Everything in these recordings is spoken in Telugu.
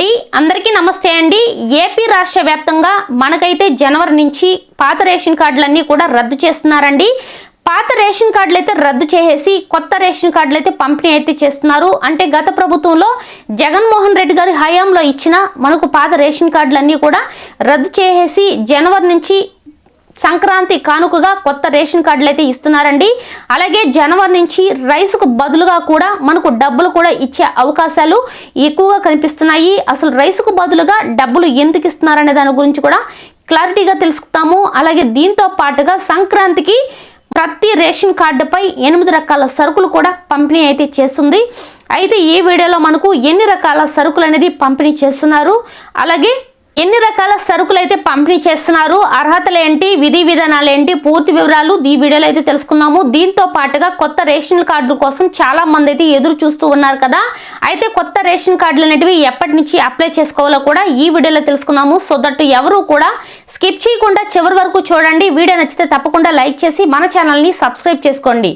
అండి. అందరికీ నమస్తే అండి. ఏపీ రాష్ట్ర వ్యాప్తంగా మనకైతే జనవరి నుంచి పాత రేషన్ కార్డులన్నీ కూడా రద్దు చేస్తున్నారండి. పాత రేషన్ కార్డులు అయితే రద్దు చేసేసి కొత్త రేషన్ కార్డులు అయితే పంపిణీ అయితే చేస్తున్నారు. అంటే గత ప్రభుత్వంలో జగన్మోహన్ రెడ్డి గారి హయాంలో ఇచ్చిన మనకు పాత రేషన్ కార్డులన్నీ కూడా రద్దు చేసేసి జనవరి నుంచి సంక్రాంతి కానుకగా కొత్త రేషన్ కార్డులు అయితే ఇస్తున్నారండి. అలాగే జనవరి నుంచి రైసుకు బదులుగా కూడా మనకు డబ్బులు కూడా ఇచ్చే అవకాశాలు ఎక్కువగా కనిపిస్తున్నాయి. అసలు రైసుకు బదులుగా డబ్బులు ఎందుకు ఇస్తున్నారనే దాని గురించి కూడా క్లారిటీగా తెలుసుకుంటాము అలాగే దీంతో పాటుగా సంక్రాంతికి ప్రతి రేషన్ కార్డుపై ఎనిమిది రకాల సరుకులు కూడా పంపిణీ అయితే చేస్తుంది. అయితే ఈ వీడియోలో మనకు ఎన్ని రకాల సరుకులు అనేది పంపిణీ చేస్తున్నారు. అలాగే ఎన్ని రకాల సరుకులు అయితే పంపిణీ చేస్తున్నారు? అర్హతలు ఏంటి విధి విధానాలు ఏంటి పూర్తి వివరాలు ఈ వీడియోలో అయితే తెలుసుకుందాము. దీంతో పాటుగా కొత్త రేషన్ కార్డుల కోసం చాలా మంది అయితే ఎదురు చూస్తూ ఉన్నారు కదా. అయితే కొత్త రేషన్ కార్డులు అనేటివి ఎప్పటి నుంచి అప్లై చేసుకోవాలో కూడా ఈ వీడియోలో తెలుసుకుందాము. సో దట్ ఎవరు కూడా స్కిప్ చేయకుండా చివరి వరకు చూడండి. వీడియో నచ్చితే తప్పకుండా లైక్ చేసి మన ఛానల్ని సబ్స్క్రైబ్ చేసుకోండి.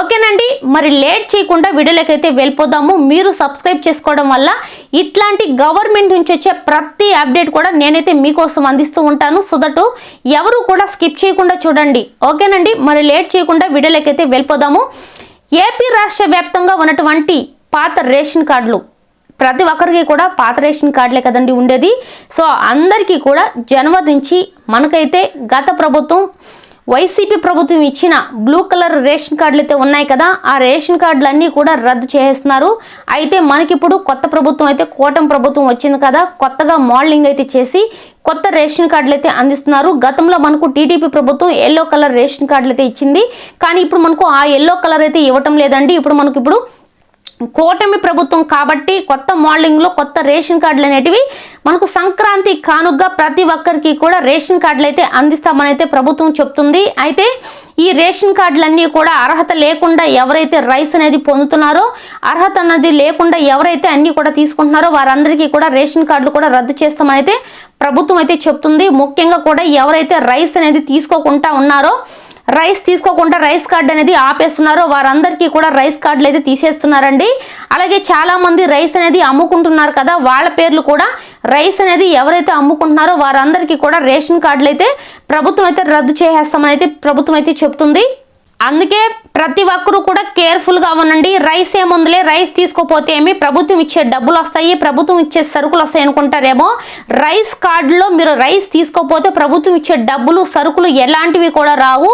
ఓకేనండి? మరి లేట్ చేయకుండా వీడియోలోకి వెళ్ళిపోదాము. మీరు సబ్స్క్రైబ్ చేసుకోవడం వల్ల ఇట్లాంటి గవర్నమెంట్ నుంచి వచ్చే ప్రతి అప్డేట్ కూడా నేనైతే మీకోసం అందిస్తూ ఉంటాను. సో దట్ ఎవరు కూడా స్కిప్ చేయకుండా చూడండి. ఓకేనండి? మరి లేట్ చేయకుండా వీడియోలోకి వెళ్ళిపోదాము. ఏపీ రాష్ట్ర వ్యాప్తంగా ఉన్నటువంటి పాత రేషన్ కార్డులు ప్రతి ఒక్కరికి కూడా పాత రేషన్ కార్డులే కదండి ఉండేది. సో అందరికీ కూడా జనవరి నుంచి మనకైతే గత ప్రభుత్వం వైసీపీ ప్రభుత్వం ఇచ్చిన బ్లూ కలర్ రేషన్ కార్డులు అయితే ఉన్నాయి కదా ఆ రేషన్ కార్డులన్నీ కూడా రద్దు చేసేస్తున్నారు. అయితే మనకిప్పుడు కొత్త ప్రభుత్వం అయితే కూటమి ప్రభుత్వం వచ్చింది కదా కొత్తగా మోడలింగ్ అయితే చేసి కొత్త రేషన్ కార్డులు అయితే అందిస్తున్నారు. గతంలో మనకు టీడీపీ ప్రభుత్వం ఎల్లో కలర్ రేషన్ కార్డులు అయితే ఇచ్చింది. కానీ ఇప్పుడు మనకు ఆ ఎల్లో కలర్ అయితే ఇవ్వటం లేదండి. ఇప్పుడు మనకు ఇప్పుడు కూటమి ప్రభుత్వం కాబట్టి కొత్త మోడలింగ్లో కొత్త రేషన్ కార్డులు అనేటివి మనకు సంక్రాంతి కానుగ్గా ప్రతి ఒక్కరికి కూడా రేషన్ కార్డులు అయితే అందిస్తామని అయితే ప్రభుత్వం చెప్తుంది. అయితే ఈ రేషన్ కార్డులన్నీ కూడా అర్హత లేకుండా ఎవరైతే రైస్ అనేది పొందుతున్నారో అర్హత అనేది లేకుండా ఎవరైతే అన్నీ కూడా తీసుకుంటున్నారో వారందరికీ కూడా రేషన్ కార్డులు కూడా రద్దు చేస్తామని అయితే ప్రభుత్వం అయితే చెప్తుంది. ముఖ్యంగా కూడా ఎవరైతే రైస్ అనేది తీసుకోకుండా ఉన్నారో రైస్ తీసుకోకుండా రైస్ కార్డు అనేది ఆపేస్తున్నారో. వారందరికీ కూడా రైస్ కార్డులు అయితే తీసేస్తున్నారండి. అలాగే చాలామంది రైస్ అనేది అమ్ముకుంటున్నారు కదా వాళ్ళ పేర్లు కూడా రైస్ అనేది ఎవరైతే అమ్ముకుంటున్నారో వారందరికీ కూడా రేషన్ కార్డులు అయితే ప్రభుత్వం అయితే రద్దు చేసేస్తామని అయితే ప్రభుత్వం అయితే చెప్తుంది. అందుకే ప్రతి ఒక్కరూ కూడా కేర్ఫుల్గా ఉండండి. రైస్ ఏముందిలే? రైస్ తీసుకోపోతే ఏమి? ప్రభుత్వం ఇచ్చే డబ్బులు వస్తాయి. ప్రభుత్వం ఇచ్చే సరుకులు వస్తాయి అనుకుంటారేమో? రైస్ కార్డులో మీరు రైస్ తీసుకోపోతే ప్రభుత్వం ఇచ్చే డబ్బులు సరుకులు ఎలాంటివి కూడా రావు.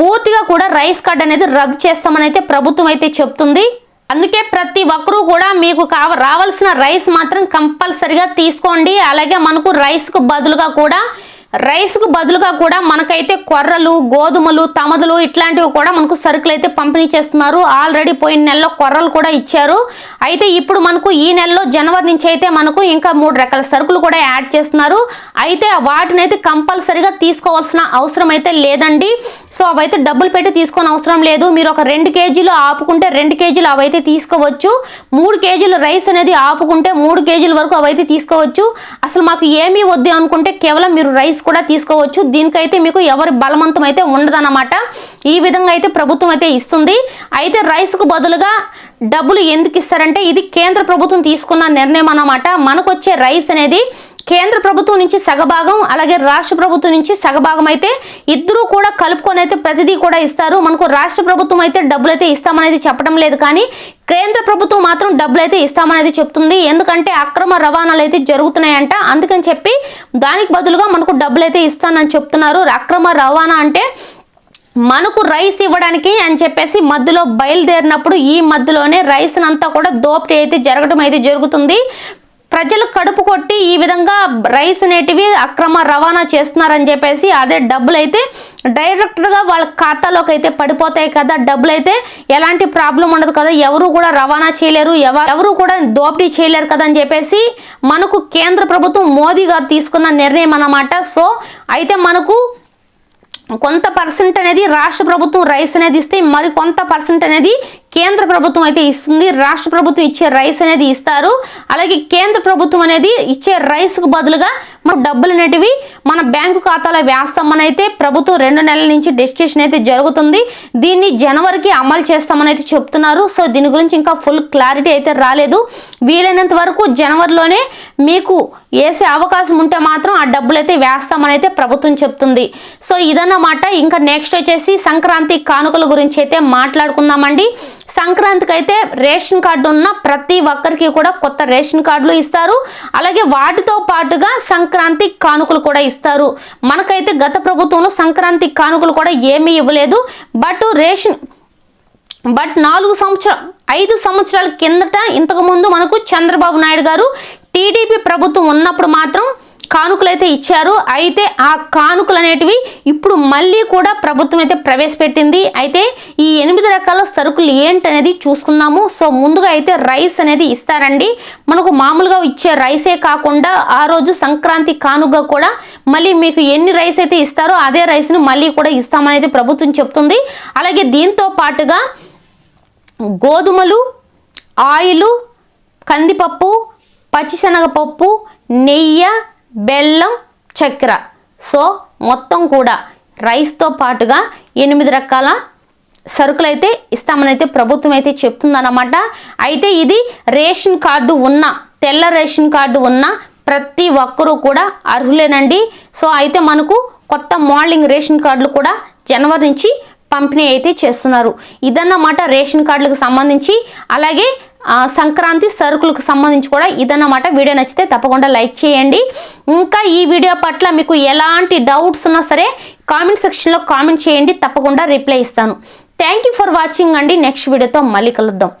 పూర్తిగా కూడా రైస్ కార్డ్ అనేది రద్దు చేస్తామని అయితే ప్రభుత్వం అయితే చెప్తుంది. అందుకే ప్రతి ఒక్కరూ కూడా మీకు కావ రావాల్సిన రైస్ మాత్రం కంపల్సరిగా తీసుకోండి. అలాగే మనకు రైస్కు బదులుగా కూడా రైస్కు బదులుగా కూడా మనకైతే కొర్రలు గోధుమలు తమదులు ఇట్లాంటివి కూడా మనకు సరుకులు అయితే పంపిణీ చేస్తున్నారు. ఆల్రెడీ పోయిన నెలలో కొర్రలు కూడా ఇచ్చారు. అయితే ఇప్పుడు మనకు ఈ నెలలో జనవరి నుంచి అయితే మనకు ఇంకా మూడు రకాల సరుకులు కూడా యాడ్ చేస్తున్నారు. అయితే వాటిని అయితే కంపల్సరిగా తీసుకోవాల్సిన అవసరం అయితే లేదండి. సో అవైతే డబ్బులు పెట్టి తీసుకొని అవసరం లేదు. మీరు ఒక రెండు కేజీలు ఆపుకుంటే రెండు కేజీలు అవైతే తీసుకోవచ్చు. మూడు కేజీలు రైస్ అనేది ఆపుకుంటే మూడు కేజీల వరకు అవైతే తీసుకోవచ్చు. అసలు మాకు ఏమీ వద్దు అనుకుంటే కేవలం మీరు రైస్ కూడా తీసుకోవచ్చు. దీనికైతే మీకు ఎవరి బలవంతం అయితే ఉండదన్నమాట. ఈ విధంగా అయితే ప్రభుత్వం అయితే ఇస్తుంది. అయితే రైస్కు బదులుగా డబ్బులు ఎందుకు ఇస్తారంటే ఇది కేంద్ర ప్రభుత్వం తీసుకున్న నిర్ణయం అన్నమాట. మనకు వచ్చే రైస్ అనేది కేంద్ర ప్రభుత్వం నుంచి సగభాగం అలాగే రాష్ట్ర ప్రభుత్వం నుంచి సగభాగం అయితే ఇద్దరు కూడా కలుపుకొని అయితే ప్రతిదీ కూడా ఇస్తారు. మనకు రాష్ట్ర ప్రభుత్వం అయితే డబ్బులు అయితే ఇస్తామనేది చెప్పడం లేదు కానీ కేంద్ర ప్రభుత్వం మాత్రం డబ్బులు అయితే ఇస్తామనేది చెప్తుంది. ఎందుకంటే అక్రమ రవాణాలు అయితే జరుగుతున్నాయంట. అందుకని చెప్పి దానికి బదులుగా మనకు డబ్బులు అయితే ఇస్తానని చెప్తున్నారు. అక్రమ రవాణా అంటే మనకు రైస్ ఇవ్వడానికి అని చెప్పేసి మధ్యలో బయలుదేరినప్పుడు ఈ మధ్యలోనే రైస్ అంతా కూడా దోపిడీ అయితే జరగడం అయితే జరుగుతుంది. ప్రజలు కడుపు కొట్టి ఈ విధంగా రైస్ అనేటివి అక్రమ రవాణా చేస్తున్నారని చెప్పేసి అదే డబ్బులు అయితే డైరెక్ట్గా వాళ్ళ ఖాతాలోకి అయితే పడిపోతాయి కదా. డబ్బులు అయితే ఎలాంటి ప్రాబ్లం ఉండదు కదా. ఎవరు కూడా రవాణా చేయలేరు. ఎవ- ఎవరు కూడా దోపిడీ చేయలేరు కదా అని చెప్పేసి మనకు కేంద్ర ప్రభుత్వం మోదీ గారు తీసుకున్న నిర్ణయం అన్నమాట. సో అయితే మనకు కొంత పర్సెంట్ అనేది రాష్ట్ర ప్రభుత్వం రైస్ అనేది ఇస్తే మరి కొంత పర్సెంట్ అనేది కేంద్ర ప్రభుత్వం అయితే ఇస్తుంది. రాష్ట్ర ప్రభుత్వం ఇచ్చే రైస్ అనేది ఇస్తారు. అలాగే కేంద్ర ప్రభుత్వం అనేది ఇచ్చే రైస్కు బదులుగా మన డబ్బులు అనేటివి మన బ్యాంకు ఖాతాలో వేస్తామని అయితే ప్రభుత్వం రెండు నెలల నుంచి డిస్కషన్ అయితే జరుగుతుంది. దీన్ని జనవరికి అమలు చేస్తామని అయితే చెప్తున్నారు. సో దీని గురించి ఇంకా ఫుల్ క్లారిటీ అయితే రాలేదు. వీలైనంత వరకు జనవరిలోనే మీకు వేసే అవకాశం ఉంటే మాత్రం ఆ డబ్బులు అయితే వేస్తామని అయితే ప్రభుత్వం చెప్తుంది. సో ఇదన్నమాట. ఇంకా నెక్స్ట్ వచ్చేసి సంక్రాంతి కానుకల గురించి అయితే మాట్లాడుకుందామండి. సంక్రాంతికి అయితే రేషన్ కార్డు ఉన్న ప్రతి ఒక్కరికి కూడా కొత్త రేషన్ కార్డులు ఇస్తారు. అలాగే వాటితో పాటుగా సంక్రాంతి కానుకలు కూడా ఇస్తారు. మనకైతే గత ప్రభుత్వంలో సంక్రాంతి కానుకలు కూడా ఏమీ ఇవ్వలేదు. బట్ రేషన్ బట్ నాలుగు సంవత్సరం ఐదు సంవత్సరాల కిందట ఇంతకుముందు మనకు చంద్రబాబు నాయుడు గారు టీడీపీ ప్రభుత్వం ఉన్నప్పుడు మాత్రం కానుకలు అయితే ఇచ్చారు. అయితే ఆ కానుకలు అనేటివి ఇప్పుడు మళ్ళీ కూడా ప్రభుత్వం అయితే ప్రవేశపెట్టింది. అయితే ఈ ఎనిమిది రకాల సరుకులు ఏంటనేది చూసుకుందాము. సో ముందుగా అయితే రైస్ అనేది ఇస్తారండి. మనకు మామూలుగా ఇచ్చే రైసే కాకుండా ఆ రోజు సంక్రాంతి కానుక కూడా మళ్ళీ మీకు ఎన్ని రైస్ అయితే ఇస్తారో అదే రైస్ను మళ్ళీ కూడా ఇస్తామనేది ప్రభుత్వం చెప్తుంది. అలాగే దీంతో పాటుగా గోధుమలు ఆయిలు కందిపప్పు పచ్చిశనగపప్పు నెయ్యి బెల్లం చక్కెర. సో మొత్తం కూడా రైస్తో పాటుగా ఎనిమిది రకాల సరుకులు అయితే ఇస్తామని అయితే ప్రభుత్వం అయితే చెప్తుందన్నమాట. అయితే ఇది రేషన్ కార్డు ఉన్న తెల్ల రేషన్ కార్డు ఉన్న ప్రతి ఒక్కరూ కూడా అర్హులేనండి. సో అయితే మనకు కొత్త మోడలింగ్ రేషన్ కార్డులు కూడా జనవరి నుంచి పంపిణీ అయితే చేస్తున్నారు. ఇదన్నమాట రేషన్ కార్డులకు సంబంధించి. అలాగే సంక్రాంతి సరుకులకు సంబంధించి కూడా ఇదన్నమాట. వీడియో నచ్చితే తప్పకుండా లైక్ చేయండి. ఇంకా ఈ వీడియో పట్ల మీకు ఎలాంటి డౌట్స్ ఉన్నా సరే కామెంట్ సెక్షన్లో కామెంట్ చేయండి. తప్పకుండా రిప్లై ఇస్తాను. థ్యాంక్ యూ ఫర్ వాచింగ్ అండి. నెక్స్ట్ వీడియోతో మళ్ళీ కలుద్దాం.